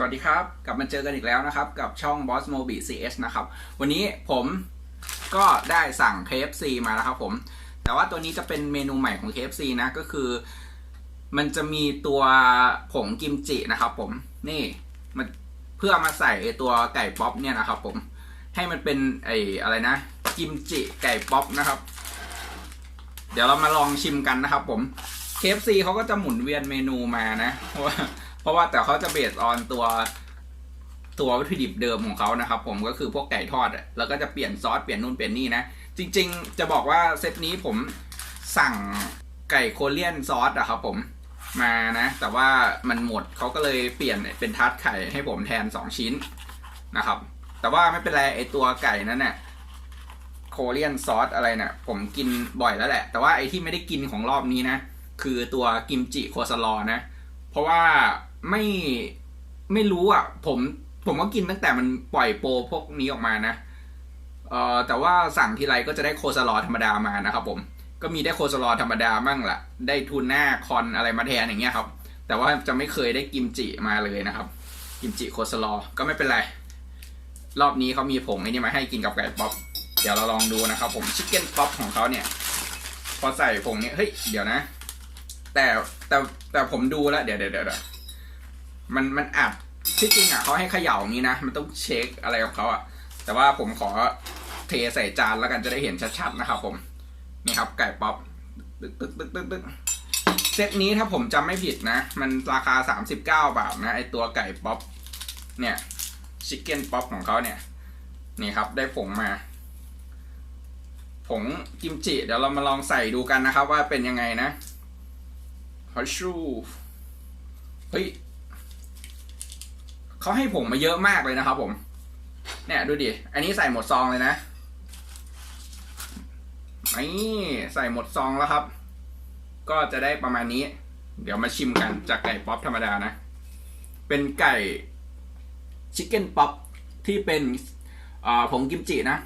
สวัสดีครับ กลับมาเจอกันอีกแล้วนะครับ กับช่อง Boss Mobi CS นะครับ วันนี้ผมก็ได้สั่ง KFC มาแล้วครับผม แต่ว่าตัวนี้จะเป็นเมนูใหม่ของ KFC นะก็คือ มันจะมีตัวผงกิมจินะครับผมนี่มันเพื่อมาใส่ตัวไก่ป๊อปเนี่ยนะครับผมให้มันเป็นไอ้อะไรนะ กิมจิไก่ป๊อปนะครับ เดี๋ยวเรามาลองชิมกันนะครับผม KFC เขาก็จะหมุนเวียนเมนูมานะว่า ราะว่าแต่เขาจะเบสออนตัวตัววัตถุดิบเดิมของเขานะครับผมก็คือพวกไก่ทอด แล้วก็จะเปลี่ยนซอสเปลี่ยนนู่นเปลี่ยนนี่นะ จริง ๆ จะบอกว่าเซตนี้ผมสั่งไก่โคเรียนซอสอะครับผมมานะ แต่ว่ามันหมดเขาก็เลยเปลี่ยนเป็นทัดไข่ให้ผมแทน 2 ชิ้นนะครับ แต่ว่าไม่เป็นไรไอตัวไก่นั้นเนี่ยโคเรียนซอสอะไรเนี่ยผมกินบ่อยแล้วแหละ แต่ว่าไอที่ไม่ได้กินของรอบนี้นะ คือตัวกิมจิโคซาลอนะ เพราะว่า ไม่ไม่รู้อะ ผมผมก็กินตั้งแต่มันปล่อยโปรพวกนี้ออกมานะเอ่อแต่ว่าสั่งทีไรก็จะได้โคซาลอธรรมดามานะครับผมก็มีได้โคซาลอธรรมดามั่งละได้ทูน่าคอนอะไรมาแทนอย่างเงี้ยครับ แต่ว่าจะไม่เคยได้กิมจิมาเลยนะครับ กิมจิโคซาลอก็ไม่เป็นไร รอบนี้เขามีผงไอ้นี่มาให้กินกับไก่ป๊อปเดี๋ยวเราลองดูนะครับผมชิคเก้นป๊อปของเขาเนี่ย พอใส่ผงนี้เฮ้ยเดี๋ยวนะ แต่แต่แต่ผมดูแล้วเดี๋ยวเดี๋ยวเดี๋ยว มันมันอัดที่จริงอะเขาให้เขย่าอย่างนี้นะ มันต้องเช็คอะไรของเขาอะ แต่ว่าผมขอเทใส่จานแล้วกันจะได้เห็นชัดๆนะครับผมนี่ครับไก่ป๊อปตึ๊กตึ๊กตึ๊กตึ๊กตึ๊กเซตนี้ถ้าผมจำไม่ผิดนะ มันราคา 39 บาทนะไอตัวไก่ป๊อปเนี่ยชิคเก้นป๊อปของเขาเนี่ย นี่ครับได้ผงมา ผงกิมจิ เดี๋ยวเรามาลองใส่ดูกันนะครับว่าเป็นยังไงนะฮัชชูเฮ้ย เขาให้ผงมาเยอะมากเลยนะครับผม เนี่ยดูดิ อันนี้ใส่หมดซองเลยนะ นี่ใส่หมดซองแล้วครับ ก็จะได้ประมาณนี้ เดี๋ยวมาชิมกันจากไก่ป๊อปธรรมดานะ เป็นไก่ชิคเก้นป๊อปที่เป็นผงกิมจินะ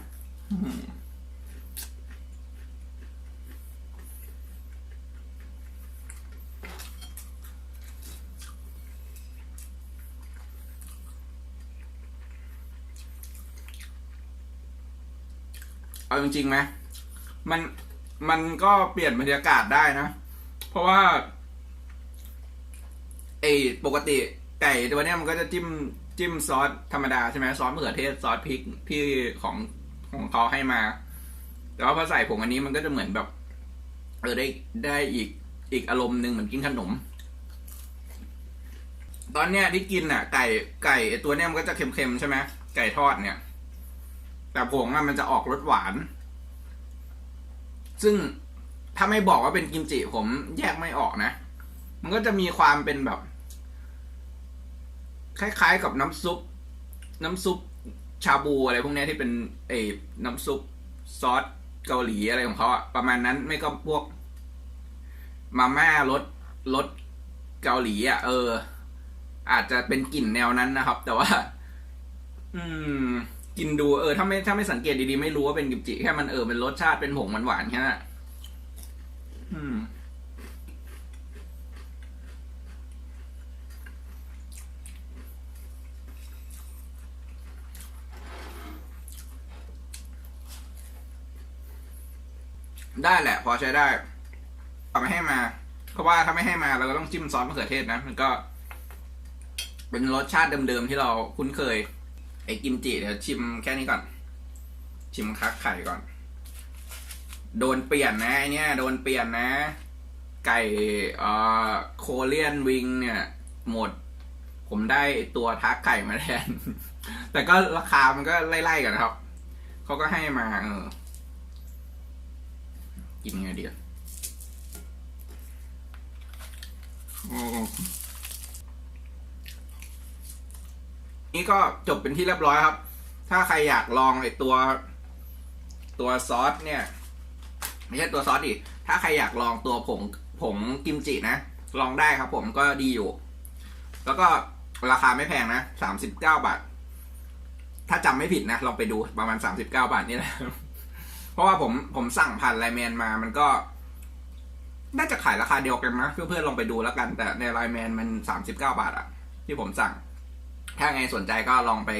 เอาจริงๆไหมมันมันก็เปลี่ยนบรรยากาศได้นะ เพราะว่าไอ้ปกติไก่ตัวเนี้ยมันก็จะจิ้มจิ้มซอสธรรมดาใช่ไหมซอสมะเขือเทศซอสพริกที่ของของเขาให้มา แต่ว่าพอใส่ผงอันนี้มันก็จะเหมือนแบบเออได้ได้อีกอีกอารมณ์หนึ่งเหมือนกินขนม ตอนเนี้ยที่กินอะ ไก่ไก่ตัวเนี้ยมันก็จะเค็มๆใช่ไหมไก่ทอดเนี่ย แต่ผงอะมันจะออกรสหวาน ซึ่งถ้าไม่บอกว่าเป็นกิมจิผมแยกไม่ออกนะ มันก็จะมีความเป็นแบบ คล้ายๆกับน้ำซุป น้ำซุปชาบูอะไรพวกนี้ที่เป็นเอน้ำซุปซอสเกาหลีอะไรของเขาอะประมาณนั้นไม่ก็พวก มาม่ารสรสเกาหลีอะเออ อาจจะเป็นกลิ่นแนวนั้นนะครับ แต่ว่า อืม กินดูเออถ้าไม่ถ้าไม่สังเกตดีๆ ไม่รู้ว่าเป็นกิมจิแค่มันเออเป็นรสชาติเป็นผงหวานๆแค่นั้นอืมได้แหละ พอใช้ได้เอาไม่ให้มา เพราะว่าถ้าไม่ให้มาเราก็ต้องจิ้มซอสมะเขือเทศนะ มันก็ เป็นรสชาติเดิมๆที่เราคุ้นเคย ไอ้กิมจิเดี๋ยวชิมแค่นี้ก่อน ชิมคักไข่ก่อน โดนเปลี่ยนนะไอเนี้ยโดนเปลี่ยนนะ ไก่เอ่อโคเรียนวิงเนี่ย หมด ผมได้ตัวทักไข่มาแทน แต่ก็ราคามันก็ไล่ๆกันครับเขาก็ให้มาเออกินไงดีอะโอ้ นี่ก็จบเป็นที่เรียบร้อยครับ ถ้าใครอยากลองไอตัว ตัวซอสเนี่ย ไม่ใช่ตัวซอสดิถ้าใครอยากลองตัวผงผงกิมจินะ ลองได้ครับผมก็ดีอยู่ แล้วก็ราคาไม่แพงนะสามสิบเก้าบาท ถ้าจำไม่ผิดนะ ลองไปดูประมาณสามสิบเก้าบาทนี่แหละเพราะว่าผมผมสั่งผ่านไลแมนมา มันก็ น่าจะขายราคาเดียวกันนะเพื่อนๆลองไปดูแล้วกัน แต่ในไลแมนมันสามสิบเก้าบาทอะที่ผมสั่ง ถ้าไงสนใจก็ลองไป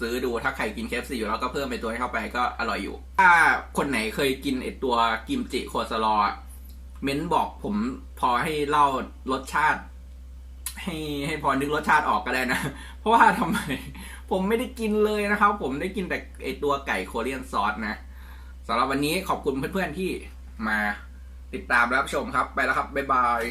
ซื้อดูถ้าใครกินเคฟซีอยู่แล้วก็เพิ่มไปตัวให้เข้าไปก็อร่อยอยู่ ถ้าคนไหนเคยกินไอตัวกิมจิโคสลอว์เม้นบอกผมพอให้เล่ารสชาติ ให้ให้พอนึกรสชาติออกก็ได้นะ เพราะว่าทำไม ผมไม่ได้กินเลยนะครับ ผมได้กินแต่ไอตัวไก่โคเรียนซอสนะสำหรับวันนี้ขอบคุณเพื่อนๆที่มาติดตามรับชมครับไปแล้วครับ บ๊ายบาย